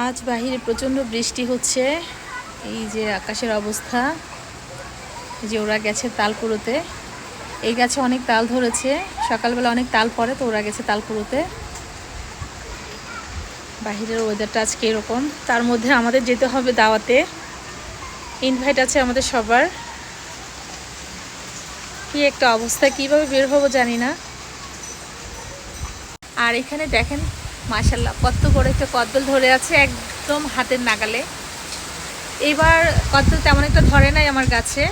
আজ বাহিরে প্রচণ্ড বৃষ্টি হচ্ছে। এই যে আকাশের অবস্থা যে ওরা গেছে তাল কুড়োতে এই গাছে অনেক তাল ধরেছে। সকালবেলা অনেক তাল পড়ে তো ওরা গেছে তাল কুড়োতে বাহিরের ওয়েদারটা আজকে এরকম। তার মধ্যে আমাদের যেতে হবে দাওয়াতে। ইনভাইট আছে আমাদের সবার। কি একটা অবস্থা, কীভাবে বের হব জানি না। আর এখানে দেখেন মাশাল্লাহ কত বড় একটা কদ্দল ধরে আছে একদম হাতের নাগালে। এইবার কদ্দল তেমন একটা ধরে নাই আমার গাছে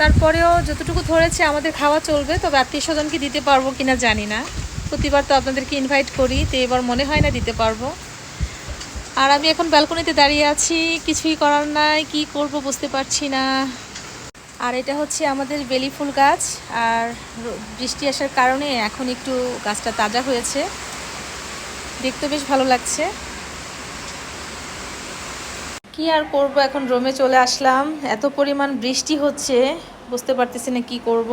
তারপরেও যতটুকু ধরেছে আমাদের খাওয়া চলবে, তবে আত্মীয় স্বজনকে দিতে পারব কিনা জানি না। প্রতিবার তো আপনাদেরকে ইনভাইট করি, তো এবার মনে হয় না দিতে পারব। আর আমি এখন ব্যালকনিতে দাঁড়িয়ে আছি, কিছুই করার নাই, কি করব বুঝতে পারছি না। আর এটা হচ্ছে আমাদের বেলি ফুল গাছ, আর বৃষ্টি আসার কারণে এখন একটু গাছটা তাজা হয়েছে। দেখতে বেশ ভালো লাগছে। কি আর করব এখন রোমে চলে আসলাম। এত পরিমাণ বৃষ্টি হচ্ছে বুঝতে পারতেছি না কি করব।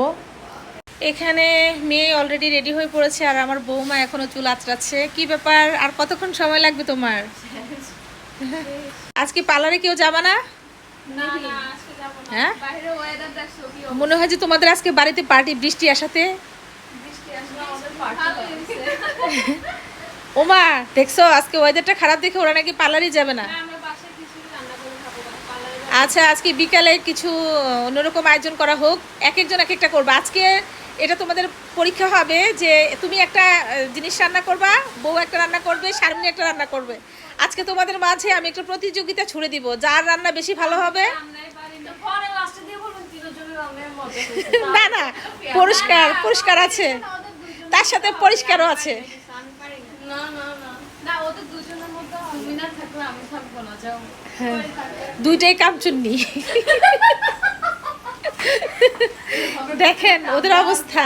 এখানে মেয়ে অলরেডি রেডি হয়ে পড়েছে আর আমার বৌমা এখনও চুল আঁচড়াচ্ছে। কি ব্যাপার আর কতক্ষণ সময় লাগবে তোমার? আজকে পার্লারে কেউ যাবা না? হ্যাঁ? মনে হয় যে তোমাদের আজকে বাড়িতে পার্টি বৃষ্টি আসাতে? বৃষ্টি আসলে আমাদের পার্টি ওমা দেখছ? আজকে ওয়েদারটা খারাপ দেখে ওরা নাকি পার্লারই যাবে না। আচ্ছা আজকে বিকালে কিছু অন্যরকম আয়োজন করা হোক। এক একজন এক একটা করবে। আজকে এটা তোমাদের পরীক্ষা হবে যে তুমি একটা জিনিস রান্না করবা বউ একটা রান্না করবে শারমিনী একটা রান্না করবে। আজকে তোমাদের মাঝে আমি একটা প্রতিযোগিতা ছুড়ে দিব যার রান্না বেশি ভালো হবে। না। না পুরস্কার পুরস্কার আছে। তার সাথে পরিষ্কারও আছে। না না না। না না ওদের দুজনের মধ্যে তুমি না থাকলে আমি থাকব না যাও। হ্যাঁ। দুইটাই কামচুন্নি দেখেন ওদের অবস্থা।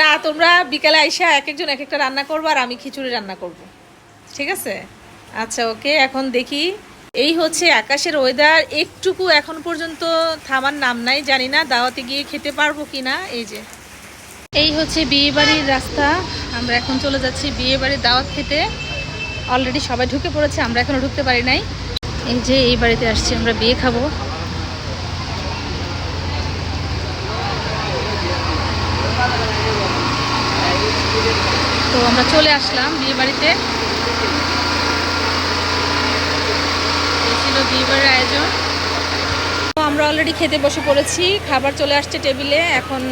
না তোমরা বিকালে আইসা এক একজন এক একটা রান্না করব আর আমি খিচুড়ি রান্না করব। ঠিক আছে? আচ্ছা ওকে এখন দেখি। এই হচ্ছে আকাশের ওয়েদার একটুকু এখন পর্যন্ত থামার নাম নাই জানি না দাওয়াতে গিয়ে খেতে পারব কি না এই যে। এই হচ্ছে বিয়ে বাড়ির রাস্তা। আমরা এখন চলে যাচ্ছি বিয়ে বাড়ির দাওয়াত খেতে। অলরেডি সবাই ঢুকে পড়েছে, আমরা এখনও ঢুকতে পারি নাই। এই যে এই বাড়িতে আসছি, আমরা বিয়ে খাব। তো আমরা চলে আসলাম বিয়ে বাড়িতে ছিল বিয়ে বাড়ির আয়োজন। আমরা অলরেডি খেতে বসে পড়েছি, খাবার চলে আসছে টেবিলে এখন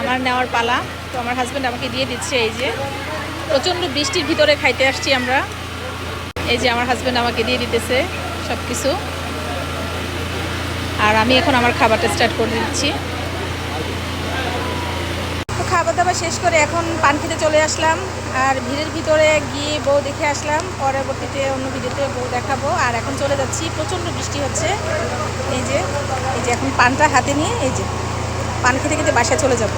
আমার নেওয়ার পালা। তো আমার হাজব্যান্ড আমাকে দিয়ে দিচ্ছে এই যে, প্রচণ্ড বৃষ্টির ভিতরে খাইতে আসছি আমরা। এই যে আমার হাজব্যান্ড আমাকে দিয়ে দিতেছে সব কিছু আর আমি এখন আমার খাবারটা স্টার্ট করে দিচ্ছি। খাবার দাবার শেষ করে এখন পান খেতে চলে আসলাম। আর ভিড়ের ভিতরে গিয়ে বউ দেখে আসলাম। পরবর্তীতে অন্য ভিডিওতে বউ দেখাবো। আর এখন চলে যাচ্ছি। প্রচণ্ড বৃষ্টি হচ্ছে। এই যে এখন পানটা হাতে নিয়ে এই যে পান খেতে খেতে বাসায় চলে যাব।